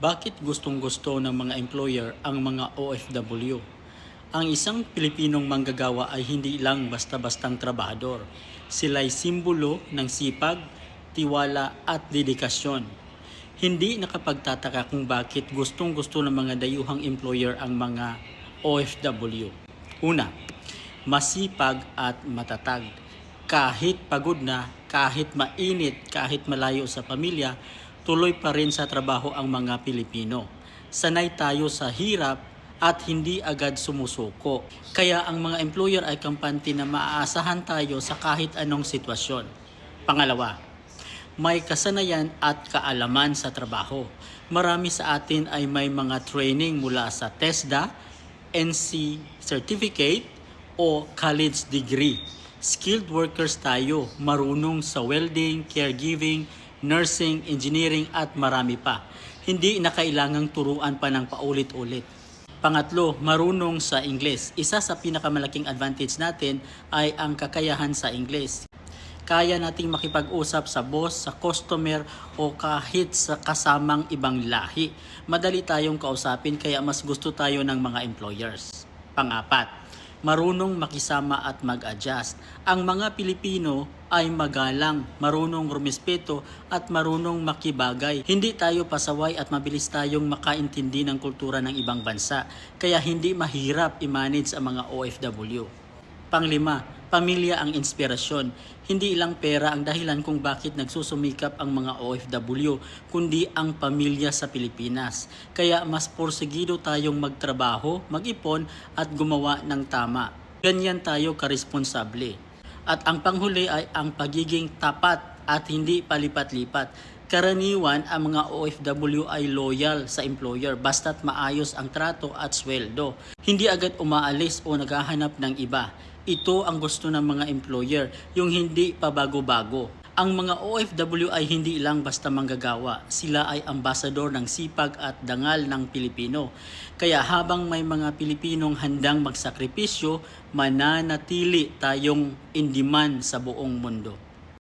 Bakit gustong-gusto ng mga employer ang mga OFW? Ang isang Pilipinong manggagawa ay hindi lang basta-bastang trabahador. Sila'y simbolo ng sipag, tiwala at dedikasyon. Hindi nakapagtataka kung bakit gustong-gusto ng mga dayuhang employer ang mga OFW. Una, masipag at matatag. Kahit pagod na, kahit mainit, kahit malayo sa pamilya, tuloy pa rin sa trabaho ang mga Pilipino. Sanay tayo sa hirap at hindi agad sumusuko. Kaya ang mga employer ay kampante na maaasahan tayo sa kahit anong sitwasyon. Pangalawa, may kasanayan at kaalaman sa trabaho. Marami sa atin ay may mga training mula sa TESDA, NC Certificate o college degree. Skilled workers tayo, marunong sa welding, caregiving, nursing, engineering at marami pa. Hindi na kailangang turuan pa ng paulit-ulit. Pangatlo, marunong sa Ingles. Isa sa pinakamalaking advantage natin ay ang kakayahan sa Ingles. Kaya nating makipag-usap sa boss, sa customer o kahit sa kasamang ibang lahi. Madali tayong kausapin kaya mas gusto tayo ng mga employers. Pangapat, marunong makisama at mag-adjust. Ang mga Pilipino ay magalang, marunong rumispeto at marunong makibagay. Hindi tayo pasaway at mabilis tayong makaintindi ng kultura ng ibang bansa. Kaya hindi mahirap i-manage ang mga OFW. Panglima, pamilya ang inspirasyon. Hindi lang pera ang dahilan kung bakit nagsusumikap ang mga OFW, kundi ang pamilya sa Pilipinas. Kaya mas porsigido tayong magtrabaho, mag-ipon at gumawa ng tama. Ganyan tayo karesponsable. At ang panghuli ay ang pagiging tapat at hindi palipat-lipat. Karaniwan ang mga OFW ay loyal sa employer basta't maayos ang trato at sweldo. Hindi agad umaalis o naghahanap ng iba. Ito ang gusto ng mga employer, yung hindi pabago-bago. Ang mga OFW ay hindi lang basta manggagawa. Sila ay ambasador ng sipag at dangal ng Pilipino. Kaya habang may mga Pilipinong handang magsakripisyo, mananatili tayong in demand sa buong mundo.